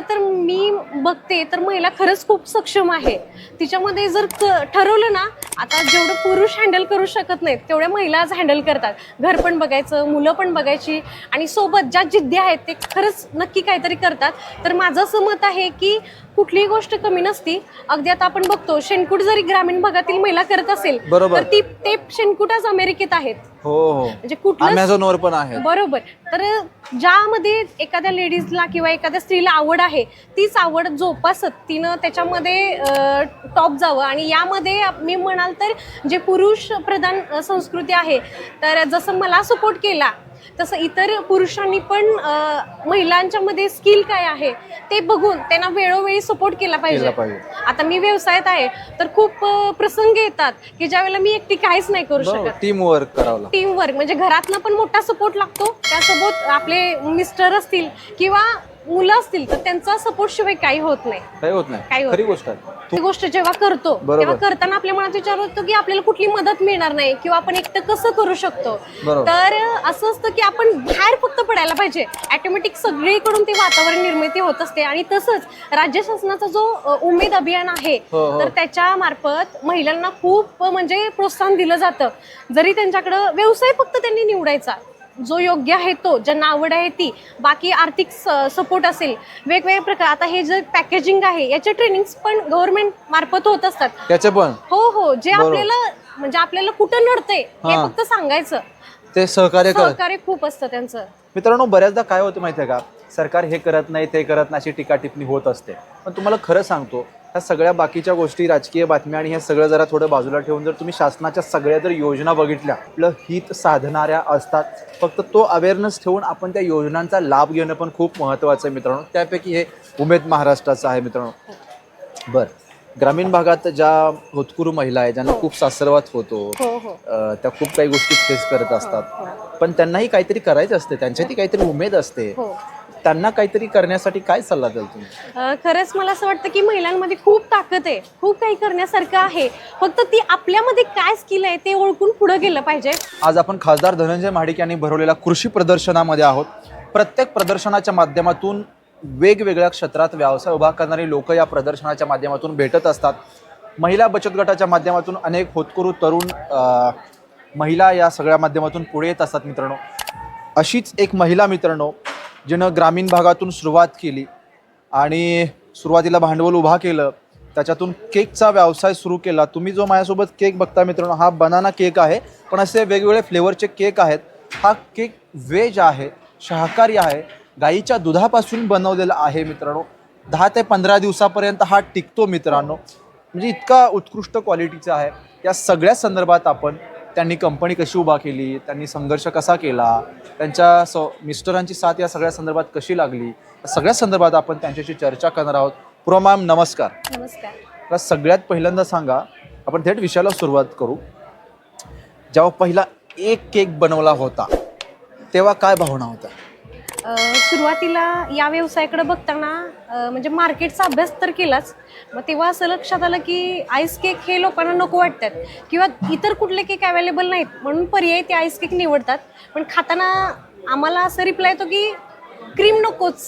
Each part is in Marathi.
खरं तर मी बघते तर महिला खरंच खूप सक्षम आहे. तिच्यामध्ये जर क- ठरवलं ना आता जेवढं पुरुष हँडल करू शकत नाहीत तेवढ्या महिला आज हँडल करतात. घर पण बघायचं मुलं पण बघायची आणि सोबत ज्या जिद्दी आहेत ते खरंच नक्की काहीतरी करतात. तर माझं असं मत आहे की कुठलीही गोष्ट कमी नसती. अगदी आता आपण बघतो शेणकूट जरी ग्रामीण भागातील महिला करत असेल बरोबर. तर ती ते शेणकूट आज अमेरिकेत आहेत. हो हो. म्हणजे कुठलं पण आहे बरोबर. तर ज्यामध्ये एखाद्या लेडीजला किंवा एखाद्या स्त्रीला आवड आहे तीच आवड जोपासत तिनं त्याच्यामध्ये टॉप जावं. आणि यामध्ये मी म्हणाल तर जे पुरुष प्रधान संस्कृती आहे तर जसं मला सपोर्ट केला तसं इतर पुरुषांनी पण अ, महिलांच्या मध्ये स्किल काय आहे ते बघून त्यांना वेळोवेळी सपोर्ट केला पाहिजे. आता मी व्यवसायात आहे तर खूप प्रसंग येतात की ज्यावेळेला मी एकटी काहीच नाही करू शकत. टीम वर्क करावं टीम वर्क म्हणजे घरातनं पण मोठा सपोर्ट लागतो त्यासोबत आपले मिस्टर असतील किंवा मुलं असतील तर त्यांचा सपोर्ट शिवाय काही होत नाही. काही होत नाही. काही होत खरी गोष्ट आहे. ती गोष्ट जेव्हा करतो बरोबर. तेव्हा करताना आपल्या मनात विचार होतो की आपल्याला कुठली मदत मिळणार नाही किंवा आपण एकटं कसं करू शकतो. बरोबर. तर असं असतं की आपण बाहेर फक्त पडायला पाहिजे. ऑटोमॅटिक सगळीकडून ते वातावरण निर्मिती होत असते आणि तसंच राज्य शासनाचा जो अ, उमेद अभियान आहे हो, हो. तर त्याच्या मार्फत महिलांना खूप म्हणजे प्रोत्साहन दिलं जातं. जरी त्यांच्याकडं व्यवसाय फक्त त्यांनी निवडायचा जो योग्य आहे तो ज्यांना आवड आहे ती बाकी आर्थिक सपोर्ट असेल वेगवेगळे प्रकार. आता हे जे पॅकेजिंग आहे याचे ट्रेनिंग्स पण गव्हर्नमेंट मार्फत होत असतात. त्याचे पण? हो हो. जे बरोबर. आपल्याला म्हणजे आपल्याला कुठं नडतंय हे हा. फक्त सांगायचं. ते सहकार्य करत सहकार्य खूप असतं त्यांचं. मित्रांनो बऱ्याचदा काय होतं माहितीये का? सरकार हे करत नाही ते करत नाही अशी टीका टिप्पणी होत असते. पण तुम्हाला खरं सांगतो ह्या सगळ्या बाकीच्या गोष्टी राजकीय बातम्या आणि हे सगळं जरा थोडं बाजूला ठेवून जर तुम्ही शासनाच्या सगळ्या जर योजना बघितल्या आपलं हित साधणाऱ्या असतात फक्त तो अवेअरनेस ठेवून आपण त्या योजनांचा लाभ घेणं पण खूप महत्त्वाचं आहे मित्रांनो. त्यापैकी हे उमेद महाराष्ट्राचं आहे मित्रांनो. बर ग्रामीण भागात ज्या होतकुरू महिला आहेत ज्यांना खूप सासरवात होतो हो हो. त्या खूप काही गोष्टी फेस करत असतात. पण त्यांनाही काहीतरी करायचं असते त्यांच्यातही काहीतरी उमेद असते. हो. त्यांना काहीतरी करण्यासाठी काय सल्ला द्याल तुम्ही? अ, खरंच मला असं वाटतं की महिलांमध्ये खूप ताकद आहे खूप काही करण्यासारखं आहे. फक्त ती आपल्यामध्ये काय स्किल आहे ते ओळखून पुढे गेलं पाहिजे. आज आपण खासदार धनंजय महाडिक यांनी भरवलेल्या कृषी प्रदर्शनामध्ये आहोत. प्रत्येक प्रदर्शनाच्या माध्यमातून वेगवेगळ्या क्षेत्रात व्यवसाय उभा करणारी लोक या प्रदर्शनाच्या माध्यमातून भेटत असतात. महिला बचत गटाच्या माध्यमातून अनेक होतकरू तरुण अ, महिला या सगळ्या माध्यमातून पुढे येत असतात मित्रांनो. अशीच एक महिला मित्रांनो जिनं ग्रामीण भागातून सुरुवात केली आणि सुरुवातीला भांडवल उभा केलं त्याच्यातून केकचा व्यवसाय सुरू केला. तुम्ही जो माझ्यासोबत केक बघता मित्रांनो हा बनाना केक आहे पण असे वेगवेगळे फ्लेवरचे केक आहेत. हा केक व्हेज आहे शाकाहारी आहे गाईच्या दुधापासून बनवलेला आहे मित्रांनो. दहा ते पंधरा दिवसापर्यंत हा टिकतो मित्रांनो. म्हणजे इतका उत्कृष्ट क्वालिटीचा आहे. या सगळ्या संदर्भात आपण त्यांनी कंपनी कशी उभा केली त्यांनी संघर्ष कसा केला त्यांच्या स मिस्टरांची साथ या सगळ्या संदर्भात कशी लागली या सगळ्या संदर्भात आपण त्यांच्याशी चर्चा करणार आहोत. पुरा मॅम नमस्कार. नमस्कार. मला सगळ्यात पहिल्यांदा सांगा आपण थेट विषयाला सुरुवात करू. जेव्हा पहिला एक केक बनवला होता तेव्हा काय भावना होत्या? सुरुवातीला या व्यवसायाकडे बघताना म्हणजे मार्केटचा अभ्यास तर केलाच मग तेव्हा असं लक्षात आलं की आईस केक हे लोकांना नको वाटतात किंवा इतर कुठले केक अवेलेबल नाहीत म्हणून पर्याय ते आईस केक निवडतात. पण खाताना आम्हाला असं रिप्लाय येतो की क्रीम नकोच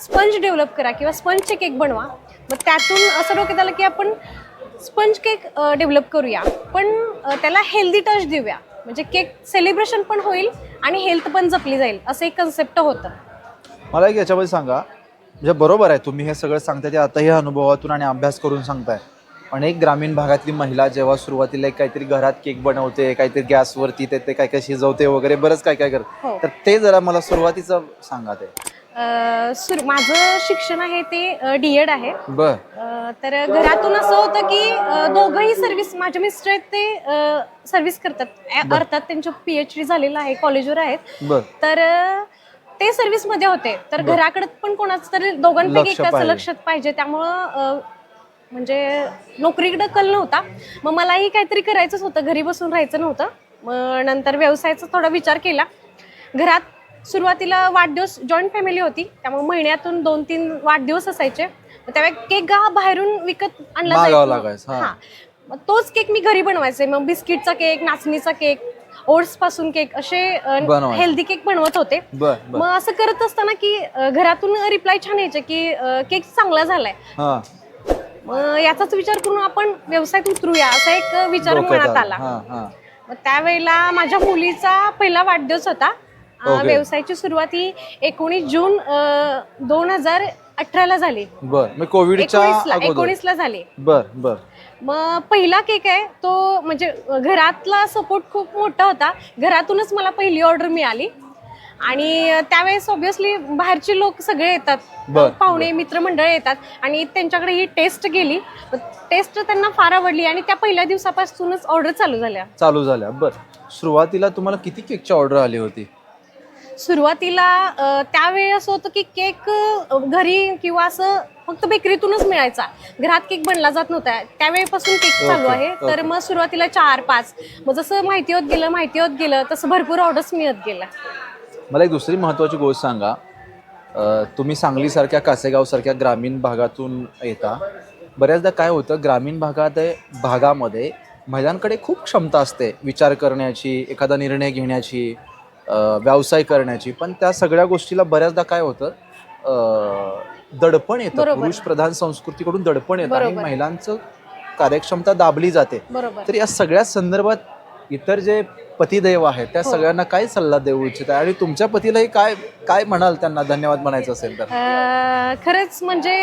स्पंज डेव्हलप करा किंवा स्पंजचे केक बनवा. मग त्यातून असं डोक्यात आलं की आपण स्पंज केक डेव्हलप करूया. पण त्याला हेल्दी टच देऊया. म्हणजे केक सेलिब्रेशन पण होईल आणि हेल्थ पण जपली जाईल असं एक कन्सेप्ट होतं. मला एक याच्यामध्ये सांगा म्हणजे बरोबर आहे तुम्ही हे सगळं सांगताय ते आता ह्या अनुभवातून आणि अभ्यास करून सांगताय. अनेक ग्रामीण भागातली महिला जेव्हा सुरुवातीला एक काहीतरी घरात केक बनवते काहीतरी गॅसवरती ते ते काय काय शिजवते वगैरे बरंच काय काय करते. हो. तर ते जरा मला सुरुवातीचं सांगा ते. सुर माझं शिक्षण आहे ते डी एड आहे. बर. अ, तर घरातून असं होतं की अ, दोघंही सर्व्हिस माझे मिस्टर आहेत ते सर्व्हिस करतात. अ- अर्थात त्यांचं पी एच डी झालेलं आहे कॉलेजवर आहेत. बर. तर अ, ते सर्व्हिसमध्ये होते. तर घराकडे पण कोणाचं तरी दोघांपैकी लक्ष एकाचं पाहिजे. लक्षात पाहिजे. त्यामुळं अ, म्हणजे नोकरीकडे कल नव्हता. मग मलाही काहीतरी करायचंच होतं. घरी बसून राहायचं नव्हतं. मग नंतर व्यवसायाचा थोडा विचार केला. घरात सुरुवातीला वाढदिवस जॉईंट फॅमिली होती त्यामुळे महिन्यातून दोन तीन वाढदिवस असायचे. मग त्यावेळी केक हा बाहेरून विकत आणला मागावा जायचा. हा. हा. मग तोच केक मी घरी बनवायचे. मग बिस्किटचा केक नाचणीचा केक ओट्सपासून केक असे बनवायचे. हेल्दी केक बनवत होते. बर बर. मग असं करत असताना की अ, घरातून रिप्लाय छान यायचे की केक चांगला झालाय. हा. मग याचाच विचार करून आपण व्यवसायात उतरूया असा एक विचार डोक्यात मनात आलं. आला. हा हा. मग त्यावेळेला माझ्या मुलीचा पहिला वाढदिवस होता. Okay. व्यवसायाची सुरुवात ही एकोणीस जून दोन हजार अठराला झाली. बर मी कोविडच्या अगोदर. एकोणीसला झाली. बर बर. मग पहिला केक आहे तो म्हणजे घरातला सपोर्ट खूप मोठा होता. घरातूनच मला पहिली ऑर्डर मिळाली. आणि त्यावेळेस ऑब्विसली बाहेरचे लोक सगळे येतात. पाहुणे मित्रमंडळ येतात. आणि त्यांच्याकडे ही टेस्ट गेली. टेस्ट त्यांना फार आवडली आणि त्या पहिल्या दिवसापासूनच ऑर्डर चालू झाल्या. चालू झाल्या. बर. सुरुवातीला तुम्हाला किती केकची ऑर्डर आली होती? सुरुवातीला त्यावेळी असं होतं की केक घरी किंवा असं फक्त बेकरीतूनच मिळायचा. घरात केक बनला जात नव्हता. त्यावेळेपासून केक चालू आहे. तर. मग सुरुवातीला चार पाच. मग जसं माहिती होत गेलं माहिती होत गेलं तसं भरपूर ऑर्डर्स मिळत गेल्या. मला एक दुसरी महत्त्वाची गोष्ट सांगा. तुम्ही सांगलीसारख्या कासेगावसारख्या ग्रामीण भागातून येता. बऱ्याचदा काय होतं ग्रामीण भागात भागामध्ये महिलांकडे खूप क्षमता असते विचार करण्याची एखादा निर्णय घेण्याची. व्यवसाय करण्याची. पण त्या सगळ्या गोष्टीला बऱ्याचदा काय होतं दडपण येतं. पुरुष प्रधान संस्कृतीकडून दडपण येतं आणि. महिलांचं कार्यक्षमता दाबली जाते. तर या सगळ्या संदर्भात इतर जे पतिदेव आहेत त्या हो. सगळ्यांना काय सल्ला देऊ इच्छित? आहे आणि तुमच्या पतीलाही काय काय म्हणाल त्यांना? धन्यवाद म्हणायचं असेल तर. खरंच म्हणजे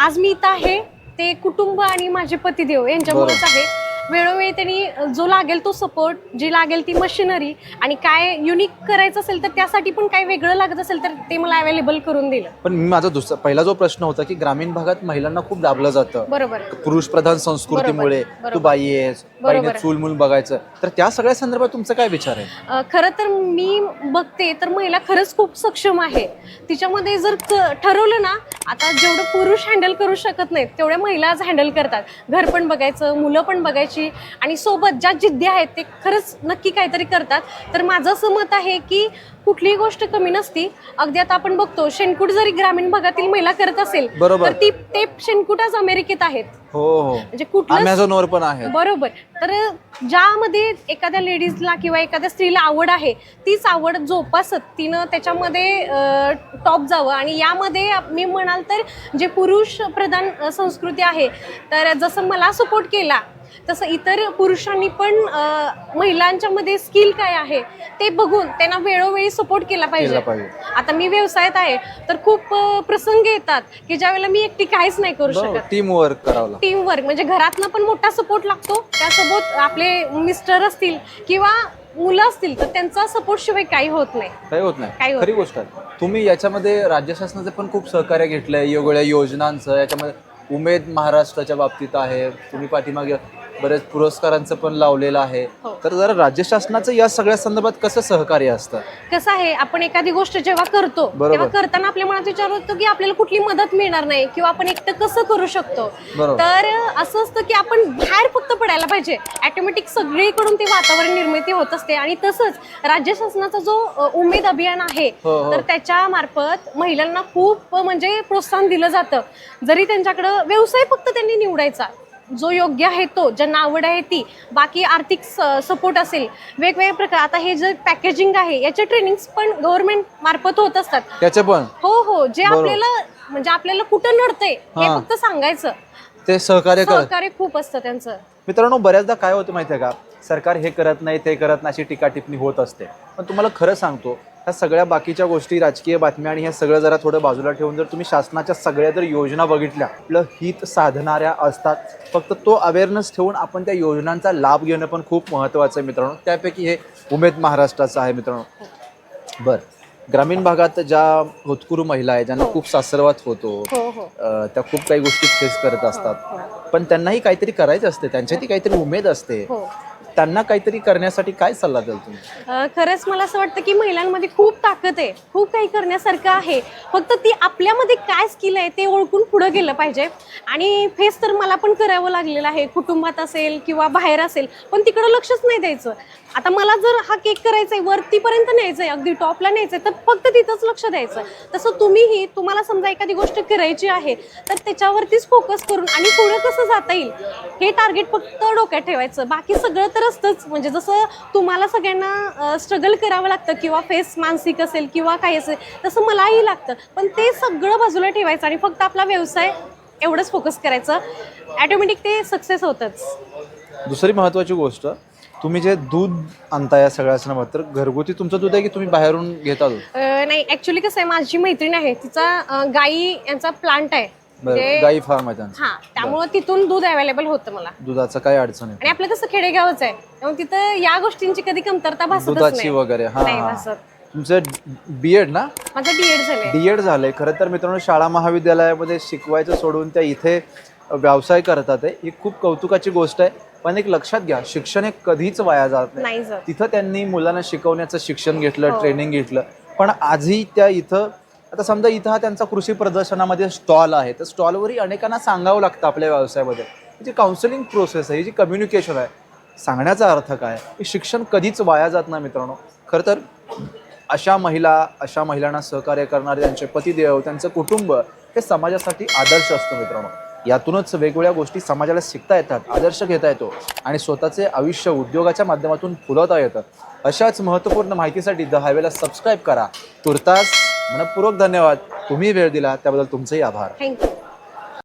आज मी इथं आहे. ते कुटुंब आणि माझे पतिदेव यांच्यामुळेच आहे. वेळोवेळी त्यांनी जो लागेल तो सपोर्ट जी लागेल ती मशिनरी आणि काय युनिक करायचं असेल तर त्यासाठी पण काय वेगळं लागत असेल तर ते मला अवेलेबल करून दिलं. पण मी माझा दुसरा पहिला जो प्रश्न होता की ग्रामीण भागात महिलांना खूप दाबलं जातं. बरोबर. पुरुष प्रधान संस्कृतीमुळे बरोबर, तू बाई आहेस बाईने बरोबर. चूल मूल बघायचं. तर त्या सगळ्या संदर्भात तुमचा काय विचार आहे? अ, खरं तर मी बघते तर महिला खरंच खूप सक्षम आहे. तिच्यामध्ये जर क- ठरवलं ना आता जेवढं पुरुष हँडल करू शकत नाहीत तेवढ्या महिला आज हँडल करतात. घर पण बघायचं मुलं पण बघायची. आणि सोबत ज्या जिद्दी आहेत ते खरंच नक्की काहीतरी करतात. तर माझं असं मत आहे की कुठलीही गोष्ट कमी नसती. अगदी आता आपण बघतो शेणकूट जरी ग्रामीण भागातील महिला करत असेल बरोबर. तर ती ते शेणकूट आज अमेरिकेत आहेत. हो हो. म्हणजे कुठलं पण आहे बरोबर. तर ज्यामध्ये एखाद्या लेडीजला किंवा एखाद्या स्त्रीला आवड आहे तीच आवड जोपासत तिनं त्याच्यामध्ये टॉप जावं. आणि यामध्ये मी म्हणाल तर जे पुरुष प्रधान अ, संस्कृती आहे तर जसं मला सपोर्ट केला तसं इतर पुरुषांनी पण अ, महिलांच्या मध्ये स्किल काय आहे ते बघून त्यांना वेळोवेळी सपोर्ट केला केला पाहिजे. पाहिजे आता मी व्यवसायात आहे तर खूप अ, प्रसंग येतात की ज्यावेळेला मी एकटी काहीच नाही करू शकत. टीम वर्क करावं लागतं. टीम वर्क म्हणजे घरातनं पण मोठा सपोर्ट लागतो. त्यासोबत आपले मिस्टर असतील किंवा मुलं असतील तर त्यांचा सपोर्ट शिवाय काही होत नाही. काही होत काही नाही होत खरी गोष्ट आहे. तुम्ही याच्यामध्ये राज्य शासनाचे पण खूप सहकार्य घेतलंय वेगवेगळ्या योजनांचं याच्यामध्ये उमेद महाराष्ट्राच्या बाबतीत आहे. तुम्ही पाठीमागे बरेच पुरस्कारांचं पण लावलेलं आहे हो. तर जरा राज्य शासनाचं या सगळ्या संदर्भात कसं सहकार्य असतं कसं आहे आपण एखादी गोष्ट जेव्हा करतो बरोबर. तेव्हा करताना आपल्या मनात विचार होतो की आपल्याला कुठली मदत मिळणार नाही किंवा आपण एकटं कसं करू शकतो बरोबर. तर असं असतं की आपण बाहेर फक्त पडायला पाहिजे ऑटोमॅटिक सगळीकडून ते वातावरण निर्मिती होत असते आणि तसंच राज्य शासनाचा जो अ, उमेद अभियान आहे हो, हो. तर त्याच्या मार्फत महिलांना खूप म्हणजे प्रोत्साहन दिलं जातं जरी त्यांच्याकडं व्यवसाय फक्त त्यांनी निवडायचा जो योग्य आहे तो ज्यांना आवड आहे ती. बाकी आर्थिक सपोर्ट असेल. वेगवेगळे प्रकार. आता हे जे पॅकेजिंग आहे याचे ट्रेनिंग्स पण गव्हर्नमेंट मार्फत होत असतात. त्याचे पण? हो हो. जे बरोबर. आपल्याला म्हणजे आपल्याला कुठं नडतंय हे हा. फक्त सांगायचं. ते सहकार्य करत. सहकार्य खूप असतं त्यांचं. मित्रांनो बऱ्याचदा काय होतं माहिती आहे का? सरकार हे करत नाही ते करत नाही अशी टीका टिप्पणी होत असते. पण तुम्हाला खरं सांगतो ह्या सगळ्या बाकीच्या गोष्टी राजकीय बातम्या आणि हे सगळं जरा थोडं बाजूला ठेवून जर तुम्ही शासनाच्या सगळ्या जर योजना बघितल्या आपलं हित साधणाऱ्या असतात फक्त तो अवेअरनेस ठेवून आपण त्या योजनांचा लाभ घेणं पण खूप महत्त्वाचं आहे मित्रांनो. त्यापैकी हे उमेद महाराष्ट्राचं आहे मित्रांनो. बरं. ग्रामीण भागात ज्या होतकुरू महिला आहेत ज्यांना हो. खूप सासरवात होतो हो हो. त्या खूप काही गोष्टी फेस करत असतात. पण त्यांनाही काहीतरी करायचं असते त्यांच्याती काहीतरी उमेद असते. हो. त्यांना काहीतरी करण्यासाठी काय सल्ला द्याल तुम्ही? अ, खरंच मला असं वाटतं की महिलांमध्ये खूप ताकद आहे. खूप काही करण्यासारखं आहे. फक्त ती आपल्यामध्ये काय स्किल आहे ते ओळखून पुढं गेलं पाहिजे. आणि फेस तर मला पण करावं लागलेलं आहे. कुटुंबात असेल किंवा बाहेर असेल पण तिकडं लक्षच नाही द्यायचं. आता मला जर हा केक करायचा आहे वरतीपर्यंत न्यायचा आहे अगदी टॉपला न्यायचं आहे तर फक्त तिथंच लक्ष द्यायचं तसं तुम्हीही तुम्हाला समजा एखादी गोष्ट करायची आहे तर त्याच्यावरतीच फोकस करून आणि पुढे कसं जाता येईल हे टार्गेट फक्त डोक्यात ठेवायचं. बाकी सगळं तर असतंच. म्हणजे जसं तुम्हाला सगळ्यांना स्ट्रगल करावं लागतं किंवा फेस मानसिक असेल किंवा काही असेल तसं मलाही लागतं. पण ते सगळं बाजूला ठेवायचं आणि फक्त आपला व्यवसाय एवढंच फोकस करायचं. ॲटोमॅटिक ते सक्सेस होतंच. दुसरी महत्त्वाची गोष्ट तुम्ही जे दूध आणता या सगळ्या तर घरगुती तुमचं दूध आहे की तुम्ही बाहेरून घेता दूध? नाही ऍक्च्युली कसं आहे माझी मैत्रीण आहे तिचा गाई यांचा प्लांट आहे. म्हणजे- गाई फार्म आहे त्यांचं. हा त्यामुळे तिथून दूध अवेलेबल होतं मला. दुधाचं काय अडचण आहे आणि आपलं कसं खेडेगावच आहे त्यामुळे तिथं या गोष्टींची कधी कमतरता भासतच दुधाची नाही वगैरे हा नाही हा. भासत. तुमचं बीएड ना? माझं डीएड झालंय. डीएड झालंय. खरं तर मित्रांनो शाळा महाविद्यालयामध्ये शिकवायचं सोडून त्या इथे व्यवसाय करतात आहे ही खूप कौतुकाची गोष्ट आहे. पण एक लक्षात घ्या शिक्षण हे कधीच वाया जात नाही. जात. तिथं त्यांनी मुलांना शिकवण्याचं शिक्षण घेतलं हो. ट्रेनिंग घेतलं. पण आजही त्या इथं आता समजा इथं हा त्यांचा कृषी प्रदर्शनामध्ये स्टॉल आहे. तर स्टॉलवरही अनेकांना सांगावं लागतं आपल्या व्यवसायामध्ये. ही जी काउन्सिलिंग प्रोसेस आहे ही जी कम्युनिकेशन आहे सांगण्याचा अर्थ काय? हे शिक्षण कधीच वाया जात नाही मित्रांनो. खरं तर अशा महिला अशा महिलांना सहकार्य करणारे त्यांचे पतिदेव त्यांचं कुटुंब हे समाजासाठी आदर्श असतं मित्रांनो. यातूनच वेगवेगळ्या गोष्टी समाजाला शिकता येतात आदर्श घेता येतो आणि स्वतःचे आयुष्य उद्योगाच्या माध्यमातून फुलवता येतं. अशाच महत्त्वपूर्ण माहितीसाठी द हायवेला सबस्क्राईब करा. तुर्तास मनपूर्वक धन्यवाद. तुम्ही वेळ दिला त्याबद्दल तुमचेही आभार. थँक्यू